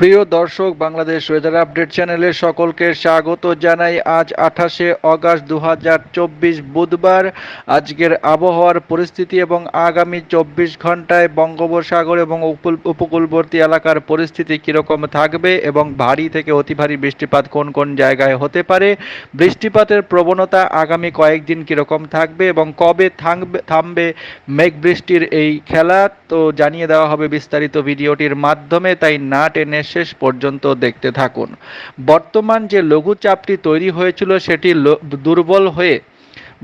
প্রিয় দর্শক, Bangladesh weather update চ্যানেলে সকলকে স্বাগত জানাই। আজ আঠাশে অগাস্ট দু হাজার চব্বিশ বুধবার। আজকের আবহাওয়ার পরিস্থিতি এবং আগামী চব্বিশ ঘন্টায় বঙ্গোপসাগর এবং উপকূলবর্তী এলাকার পরিস্থিতি কীরকম থাকবে এবং ভারী থেকে অতি ভারী বৃষ্টিপাত কোন কোন জায়গায় হতে পারে? বৃষ্টিপাতের প্রবণতা আগামী কয়েকদিন কীরকম থাকবে এবং কবে থাকবে, থামবে মেঘ বৃষ্টির এই খেলা? তো জানিয়ে দেওয়া হবে বিস্তারিত ভিডিওটির মাধ্যমে, তাই না টেনে শেষ পর্যন্ত দেখতে থাকুন। বর্তমান যে লঘুচাপটি তৈরি হয়েছিল সেটি দুর্বল হয়ে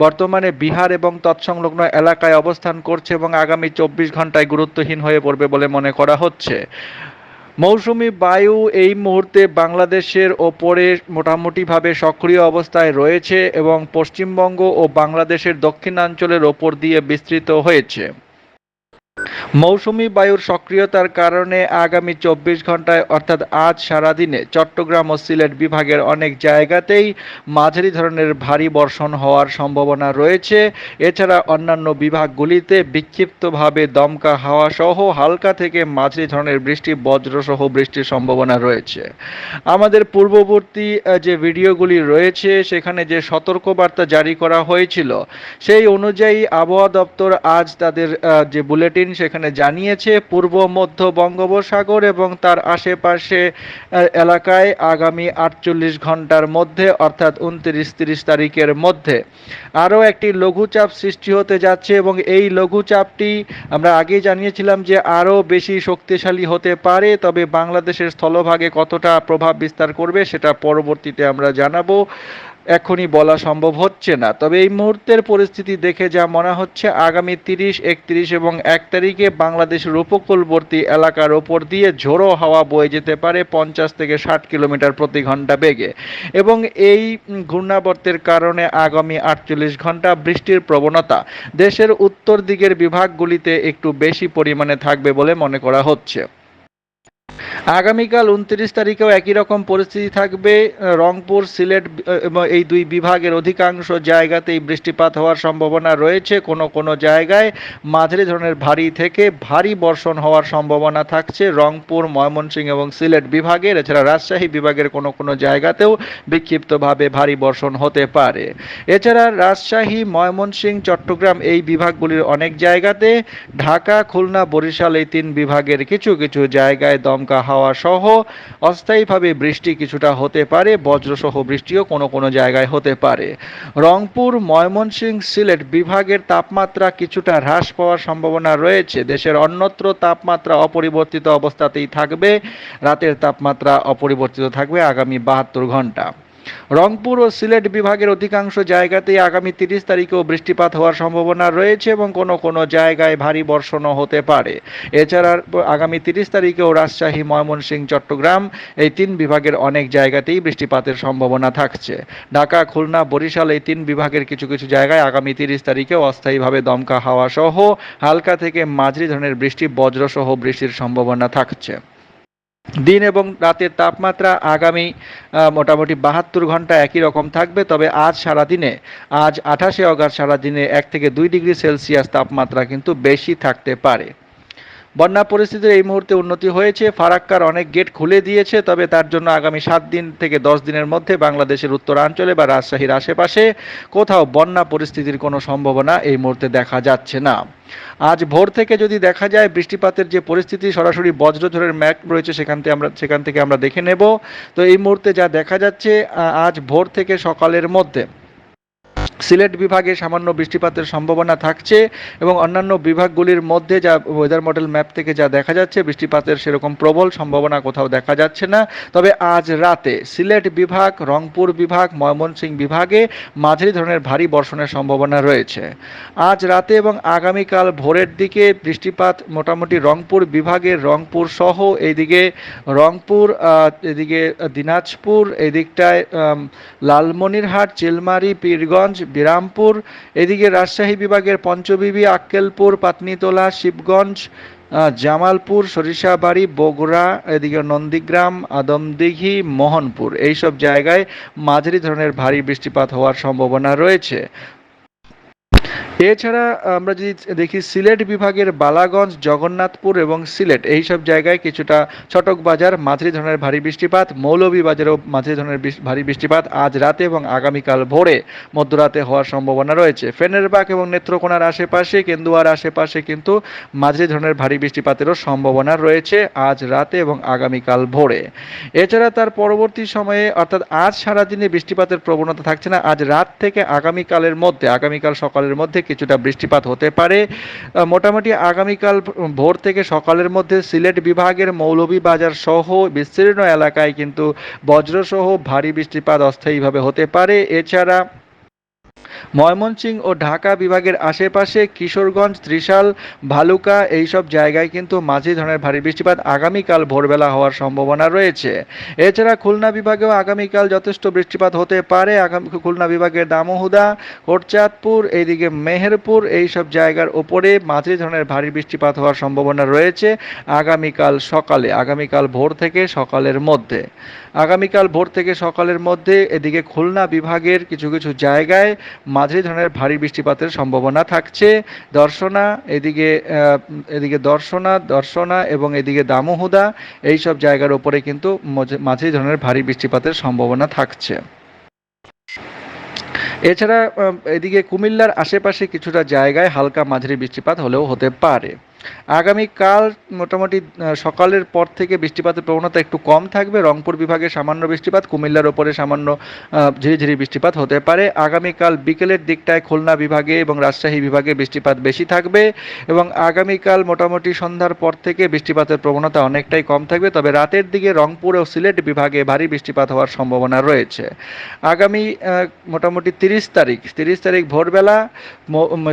বর্তমানে বিহার এবং তৎসংলগ্ন এলাকায় অবস্থান করছে এবং আগামী চব্বিশ ঘন্টায় গুরুত্বহীন হয়ে পড়বে বলে মনে করা হচ্ছে। মৌসুমি বায়ু এই মুহূর্তে বাংলাদেশের ওপরে মোটামুটিভাবে সক্রিয় অবস্থায় রয়েছে এবং পশ্চিমবঙ্গ ও বাংলাদেশের দক্ষিণাঞ্চলের ওপর দিয়ে বিস্তৃত হয়েছে। মৌসুমি বায়ুর সক্রিয়তার কারণে আগামী চব্বিশ ঘন্টায়, অর্থাৎ আজ সারাদিনে, চট্টগ্রাম ও সিলেট বিভাগের অনেক জায়গাতেই মাঝারি ধরনের ভারী বর্ষণ হওয়ার সম্ভাবনা রয়েছে। এছাড়া অন্যান্য বিভাগগুলিতে বিক্ষিপ্তভাবে দমকা হাওয়া সহ হালকা থেকে মাঝারি ধরনের বৃষ্টি, বজ্রসহ বৃষ্টির সম্ভাবনা রয়েছে। আমাদের পূর্ববর্তী যে ভিডিওগুলি রয়েছে, সেখানে যে সতর্কবার্তা জারি করা হয়েছিল, সেই অনুযায়ী আবহাওয়া দপ্তর আজ তাদের যে বুলেটিন, সেখানে জানিয়েছে, পূর্ব, মধ্য বঙ্গোপসাগর এবং তার আশেপাশে এলাকায় আগামী আটচল্লিশ ঘণ্টার মধ্যে, অর্থাৎ উনত্রিশ তিরিশ তারিখের মধ্যে। আরও একটি লঘুচাপ সৃষ্টি হতে যাচ্ছে এবং এই লঘুচাপটি আমরা আগেই জানিয়েছিলাম যে আরও বেশি শক্তিশালী হতে পারে, তবে বাংলাদেশের স্থলভাগে কতটা প্রভাব বিস্তার করবে সেটা পরবর্তীতে আমরা জানাব। এখনই বলা সম্ভব হচ্ছে না। তবে এই মুহূর্তের পরিস্থিতি দেখে যা মনে হচ্ছে, আগামী তিরিশ, একত্রিশ এবং এক তারিখে বাংলাদেশের উপকূলবর্তী এলাকার ওপর দিয়ে ঝোড়ো হাওয়া বয়ে যেতে পারে পঞ্চাশ থেকে ষাট কিলোমিটার প্রতি ঘণ্টা বেগে। এবং এই ঘূর্ণাবর্তের কারণে আগামী আটচল্লিশ ঘণ্টা বৃষ্টির প্রবণতা। দেশের উত্তর দিকের বিভাগগুলিতে একটু বেশি পরিমাণে থাকবে বলে মনে করা হচ্ছে। আগামীকাল উনত্রিশ তারিখেও একই রকম পরিস্থিতি থাকবে। রংপুর, সিলেট এই দুই বিভাগের অধিকাংশ জায়গাতেই বৃষ্টিপাত হওয়ার সম্ভাবনা রয়েছে। কোনো কোনো জায়গায় মাঝারি ধরনের ভারী থেকে ভারী বর্ষণ হওয়ার সম্ভাবনা থাকছে। রংপুর, ময়মনসিংহ এবং সিলেট বিভাগের, এছাড়া রাজশাহী বিভাগের কোনো কোনো জায়গাতেও বিক্ষিপ্তভাবে ভারী বর্ষণ হতে পারে। এছাড়া রাজশাহী, ময়মনসিংহ, চট্টগ্রাম এই বিভাগগুলির অনেক জায়গাতে, ঢাকা, খুলনা, বরিশাল এই তিন বিভাগের কিছু কিছু জায়গায় দমকা হাওয়া সহ অস্থায়ীভাবে বৃষ্টি কিছুটা হতে পারে, বজ্রসহ বৃষ্টিও কোনো কোনো জায়গায় হতে পারে। রংপুর, ময়মনসিংহ সিলেট বিভাগের তাপমাত্রা কিছুটা হ্রাস পাওয়ার সম্ভাবনা রয়েছে। দেশের অন্যত্র তাপমাত্রা অপরিবর্তিত অবস্থাতেই থাকবে। রাতের তাপমাত্রা অপরিবর্তিত থাকবে আগামী বাহাত্তর ঘণ্টা। রংপুর ও সিলেট বিভাগের অধিকাংশ জায়গাতেই আগামী তিরিশ তারিখেও বৃষ্টিপাত হওয়ার সম্ভাবনা রয়েছে এবং কোনো কোনো জায়গায় ভারী বর্ষণও হতে পারে। এছাড়া আগামী তিরিশ তারিখেও রাজশাহী, ময়মনসিংহ, চট্টগ্রাম এই তিন বিভাগের অনেক জায়গাতেই বৃষ্টিপাতের সম্ভাবনা থাকছে। ঢাকা, খুলনা, বরিশাল এই তিন বিভাগের কিছু কিছু জায়গায় আগামী তিরিশ তারিখেও অস্থায়ীভাবে দমকা হাওয়া সহ হালকা থেকে মাঝারি ধরনের বৃষ্টি, বজ্রসহ বৃষ্টির সম্ভাবনা থাকছে। দিন এবং রাতের তাপমাত্রা আগামী মোটামুটি বাহাত্তর ঘণ্টা একই রকম থাকবে। তবে আজ সারাদিনে, আজ আঠাশে অগাস্ট সারাদিনে এক থেকে দুই ডিগ্রি সেলসিয়াস তাপমাত্রা কিন্তু বেশি থাকতে পারে। বন্যা পরিস্থিতির এই মুহূর্তে উন্নতি হয়েছে। ফারাক্কার অনেক গেট খুলে দিয়েছে, তবে তার জন্য আগামী সাত দিন থেকে দশ দিনের মধ্যে বাংলাদেশের উত্তরাঞ্চলে বা রাজশাহীর আশেপাশে কোথাও বন্যা পরিস্থিতির কোনো সম্ভাবনা এই মুহূর্তে দেখা যাচ্ছে না। আজ ভোর থেকে যদি দেখা যায়, বৃষ্টিপাতের যে পরিস্থিতি, সরাসরি বজ্রঝড়ের ম্যাপ রয়েছে সেখান থেকে আমরা সেখান থেকে আমরা দেখে নেব। তো এই মুহূর্তে যা দেখা যাচ্ছে আজ ভোর থেকে সকালের মধ্যে সিলেট বিভাগে সামান্য বৃষ্টিপাতের সম্ভাবনা থাকছে এবং অন্যান্য বিভাগগুলির মধ্যে যা ওয়েদার মডেল ম্যাপ থেকে যা দেখা যাচ্ছে, বৃষ্টিপাতের সেরকম প্রবল সম্ভাবনা কোথাও দেখা যাচ্ছে না। তবে আজ রাতে সিলেট বিভাগ, রংপুর বিভাগ ময়মনসিংহ বিভাগে মাঝারি ধরনের ভারী বর্ষণের সম্ভাবনা রয়েছে। আজ রাতে এবং আগামীকাল ভোরের দিকে বৃষ্টিপাত মোটামুটি রংপুর বিভাগের রংপুর সহ এইদিকে রংপুর এদিকে দিনাজপুর, এদিকটায় লালমনিরহাট, চিলমারি, পীরগঞ্জ বিরামপুর, এদিকে রাজশাহী বিভাগের পঞ্চবিবি, আক্কেলপুর, পাতনিতলা, শিবগঞ্জ জামালপুর, সরিষাবাড়ি, বগুড়া, এদিকে নন্দীগ্রাম, আদমদিঘি, মোহনপুর। এইসব জায়গায় মাঝারি ধরনের ভারী বৃষ্টিপাত হওয়ার সম্ভাবনা রয়েছে। এছাড়া আমরা যদি দেখি সিলেট বিভাগের বালাগঞ্জ, জগন্নাথপুর এবং সিলেট এই সব জায়গায় কিছুটা ছটক বাজার মাঝারি ধরনের ভারী বৃষ্টিপাত, মৌলভীবাজারেও মাঝারি ধরনের ভারী বৃষ্টিপাত আজ রাতে এবং আগামীকাল ভোরে মধ্যরাতে হওয়ার সম্ভাবনা রয়েছে। ফেনেরবাগ এবং নেত্রকোনার আশেপাশে, কেন্দুয়ার আশেপাশে কিন্তু মাঝারি ধরনের ভারী বৃষ্টিপাতেরও সম্ভাবনা রয়েছে আজ রাতে এবং আগামীকাল ভোরে। এছাড়া তার পরবর্তী সময়ে, অর্থাৎ আজ সারাদিনে বৃষ্টিপাতের প্রবণতা থাকছে না, আজ রাত থেকে আগামীকালের মধ্যে, আগামীকাল সকালের মধ্যে কিছুটা বৃষ্টিপাত হতে পারে। মোটামুটি আগামীকাল ভোর থেকে সকালের মধ্যে সিলেট বিভাগের মৌলভীবাজার সহ বিস্তীর্ণ এলাকায় কিন্তু বজ্রসহ ভারী বৃষ্টিপাত অস্থায়ীভাবে হতে পারে। এছাড়া ময়মনসিংহ ও ঢাকা বিভাগের আশেপাশে কিশোরগঞ্জ, ত্রিশাল, ভালুকা এইসব জায়গায় কিন্তু মাঝি ধরনের ভারী বৃষ্টিপাত আগামীকাল ভোরবেলা হওয়ার সম্ভাবনা রয়েছে। এছাড়া খুলনা বিভাগেও আগামীকাল যথেষ্ট বৃষ্টিপাত হতে পারে। আগামী খুলনা বিভাগের দামোহুদা, কোটচাঁদপুর, এইদিকে মেহেরপুর এইসব জায়গার ওপরে মাঝারি ধরনের ভারী বৃষ্টিপাত হওয়ার সম্ভাবনা রয়েছে আগামীকাল সকালে, আগামীকাল ভোর থেকে সকালের মধ্যে। আগামীকাল ভোর থেকে সকালের মধ্যে এদিকে খুলনা বিভাগের কিছু কিছু জায়গায় মাঝারি ধরনের ভারী বৃষ্টিপাতের সম্ভাবনা থাকছে। দর্শনা, এদিকে এদিকে দর্শনা দর্শনা এবং এদিকে দামোহুদা এই সব জায়গার ওপরে কিন্তু মাঝে মাঝারি ধরনের ভারী বৃষ্টিপাতের সম্ভাবনা থাকছে। এছাড়া এদিকে কুমিল্লার আশেপাশে কিছুটা জায়গায় হালকা মাঝারি বৃষ্টিপাত হলেও হতে পারে। আগামীকাল মোটামুটি সকালের পর থেকে বৃষ্টিপাতের প্রবণতা একটু কম থাকবে। রংপুর বিভাগে সামান্য বৃষ্টিপাত, কুমিল্লার ওপরে সামান্য ঝিরিঝিরি বৃষ্টিপাত হতে পারে। আগামীকাল বিকেলের দিকটায় খুলনা বিভাগে এবং রাজশাহী বিভাগে বৃষ্টিপাত বেশি থাকবে এবং আগামীকাল মোটামুটি সন্ধ্যার পর থেকে বৃষ্টিপাতের প্রবণতা অনেকটাই কম থাকবে। তবে রাতের দিকে রংপুর ও সিলেট বিভাগে ভারী বৃষ্টিপাত হওয়ার সম্ভাবনা রয়েছে। আগামী মোটামুটি তিরিশ তারিখ তিরিশ তারিখ ভোরবেলা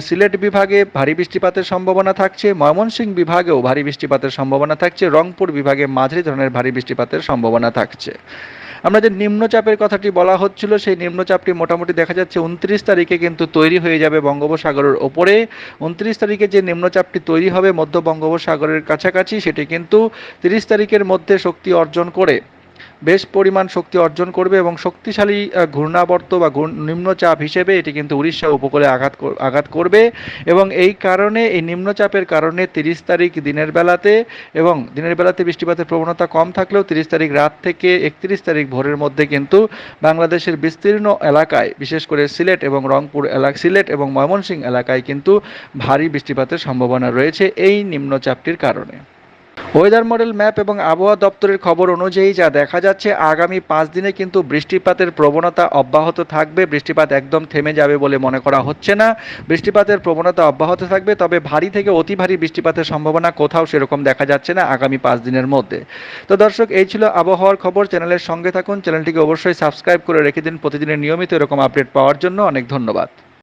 সিলেট বিভাগে ভারী বৃষ্টিপাতের সম্ভাবনা থাকছে। ময়মনসিংহ বিভাগেও ভারী বৃষ্টিপাতের সম্ভাবনা থাকছে। রংপুর বিভাগে মাঝারি ধরনের ভারী বৃষ্টিপাতের সম্ভাবনা থাকছে। আমরা যে নিম্নচাপের কথাটি বলা হচ্ছিল, সেই নিম্নচাপটি মোটামুটি দেখা যাচ্ছে উনত্রিশ তারিখে কিন্তু তৈরি হয়ে যাবে বঙ্গোপসাগরের ওপরে। উনত্রিশ তারিখে যে নিম্নচাপটি তৈরি হবে মধ্য বঙ্গোপসাগরের কাছাকাছি, সেটি কিন্তু তিরিশ তারিখের মধ্যে শক্তি অর্জন করে। বেশ পরিমাণ শক্তি অর্জন করবে এবং শক্তিশালী ঘূর্ণাবর্ত বা নিম্নচাপ হিসেবে এটি কিন্তু উড়িষ্যা উপকূলে আঘাত আঘাত করবে এবং এই কারণে, এই নিম্নচাপের কারণে তিরিশ তারিখ দিনের বেলাতে এবং দিনের বেলাতে বৃষ্টিপাতের প্রবণতা কম থাকলেও তিরিশ তারিখ রাত থেকে একত্রিশ তারিখ ভোরের মধ্যে কিন্তু বাংলাদেশের বিস্তীর্ণ এলাকায়, বিশেষ করে সিলেট এবং রংপুর এলাকা সিলেট এবং ময়মনসিংহ এলাকায় কিন্তু ভারী বৃষ্টিপাতের সম্ভাবনা রয়েছে এই নিম্নচাপটির কারণে। ওয়েদার মডেল ম্যাপ এবং আবহাওয়া দপ্তরের খবর অনুযায়ী যা দেখা যাচ্ছে, আগামী পাঁচ দিনে কিন্তু বৃষ্টিপাতের প্রবণতা অব্যাহত থাকবে। বৃষ্টিপাত একদম থেমে যাবে বলে মনে করা হচ্ছে না। বৃষ্টিপাতের প্রবণতা অব্যাহত থাকবে, তবে ভারী থেকে অতি ভারী বৃষ্টিপাতের সম্ভাবনা কোথাও সেরকম দেখা যাচ্ছে না আগামী পাঁচ দিনের মধ্যে। তো দর্শক, এই ছিল আবহাওয়ার খবর। চ্যানেলের সঙ্গে থাকুন। চ্যানেলটিকে অবশ্যই সাবস্ক্রাইব করে রেখে দিন। প্রতিদিনের নিয়মিত এরকম আপডেট পাওয়ার জন্য অনেক ধন্যবাদ।